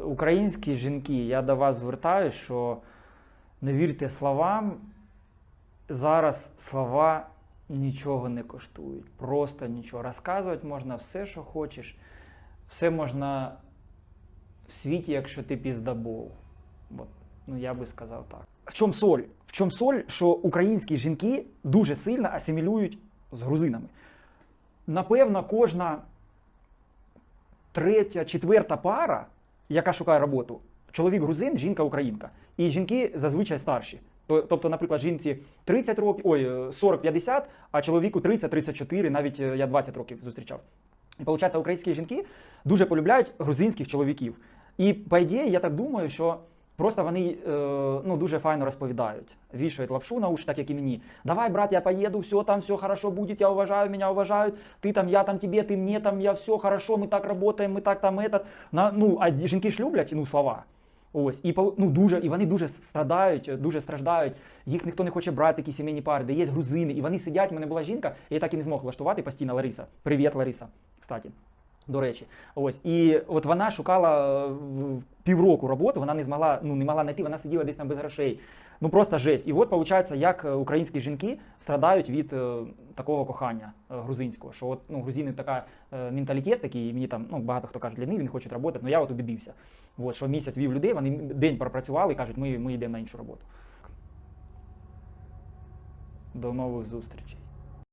Українські жінки, я до вас звертаю, що не вірте словам. Зараз слова нічого не коштують. Просто нічого. Розказувати можна все, що хочеш. Все можна в світі, якщо ти піздабол. От. Ну, я би сказав так. В чому соль? В чому соль, що українські жінки дуже сильно асимілюють з грузинами. Напевно, кожна третя, четверта пара, яка шукає роботу, чоловік грузин, жінка українка. І жінки зазвичай старші. Тобто, наприклад, жінці 30 років, ой, е, 40-50, а чоловіку 30-34, навіть е, я 20 років зустрічав. І виходить, українські жінки дуже полюбляють грузинських чоловіків. І по ідеї, я так думаю, що просто вони е, ну, дуже файно розповідають, вішають лапшу на уші, так як і мені. Давай, брат, я поеду, все там, все хорошо будет, я уважаю, меня уважают, ты там, я там тебе, ты мне там, я все хорошо, мы так работаем, мы так там этот. На, ну, а жінки ж люблять ну, слова. Ось, і, по- ну, дуже, і вони дуже страдають, дуже страждають. Їх ніхто не хоче брати, такі сімейні пари, де є грузини. І вони сидять, у мене була жінка, я її так і не змог влаштувати постійно Лариса. Привіт, Лариса, кстати. До речі, ось і от вона шукала е, півроку роботу, вона не змогла, ну не могла знайти, вона сиділа десь там без грошей. Ну просто жесть. І от виходить, як е, українські жінки страдають від е, такого кохання грузинського. Що от ну грузини така менталітет такий, мені там ну багато хто каже, ліниві, не хочуть працювати, але я от убідився. От, що місяць вів людей, вони день пропрацювали і кажуть, ми, ми йдемо на іншу роботу. До нових зустрічей.